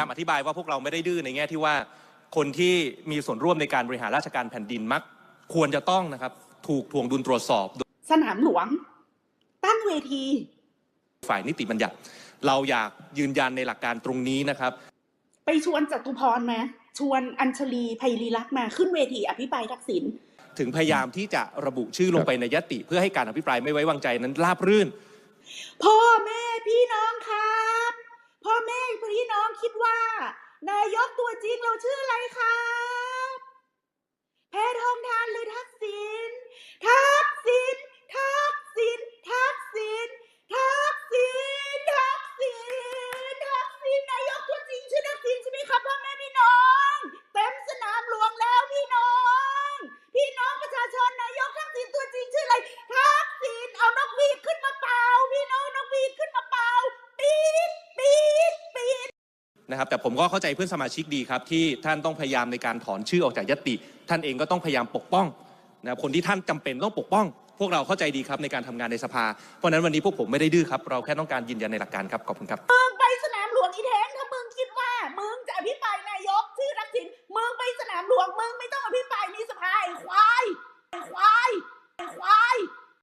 ายามอธิบายว่าพวกเราไม่ได้ดื้อในแง่ที่ว่า คนที่มีส่วนร่วมในการบริหารราชการแผ่นดินมัก ควรจะต้องนะครับ ถูกทวงดุลตรวจสอบ สนามหลวง ตั้งเวที ฝ่ายนิติบัญญัติ เราอยากยืนยันในหลักการตรงนี้นะครับ ไปชวนจตุพรมาชวนอัญชลีไพรีลักษณ์มาขึ้นเวทีอภิปรายทักษิณถึงพยายามที่จะระบุชื่อลงไปในยติ เพื่อให้การอภิปรายไม่ไว้วางใจนั้นราบรื่นพ่อแม่พี่น้องครับ พ่อแม่พี่น้อง คิดว่า นายกตัวจริงเราชื่ออะไรคะ นะครับแต่ผมก็เข้าใจเพื่อนสมาชิกดีครับ ที่ท่านต้องพยายามในการถอนชื่อออกจากยติ ท่านเองก็ต้องพยายามปกป้องนะคคนที่ท่านจำเป็นต้องปกป้อง พวกเราเข้าใจดีครับในการทำงานในสภา เพราะนั้นวันนี้พวกผมไม่ได้ดื้อครับ เราแค่ต้องการยืนยันในหลักการครับขอบคุณครับมึงไปสนามหลวงอีเทงถ้ามึงคิดว่ามึงจะอภิปรายนายกชื่อรักษิณมึงไปสนามหลวงมึงไม่ต้องอภิปรายในสภาไอ้ควาย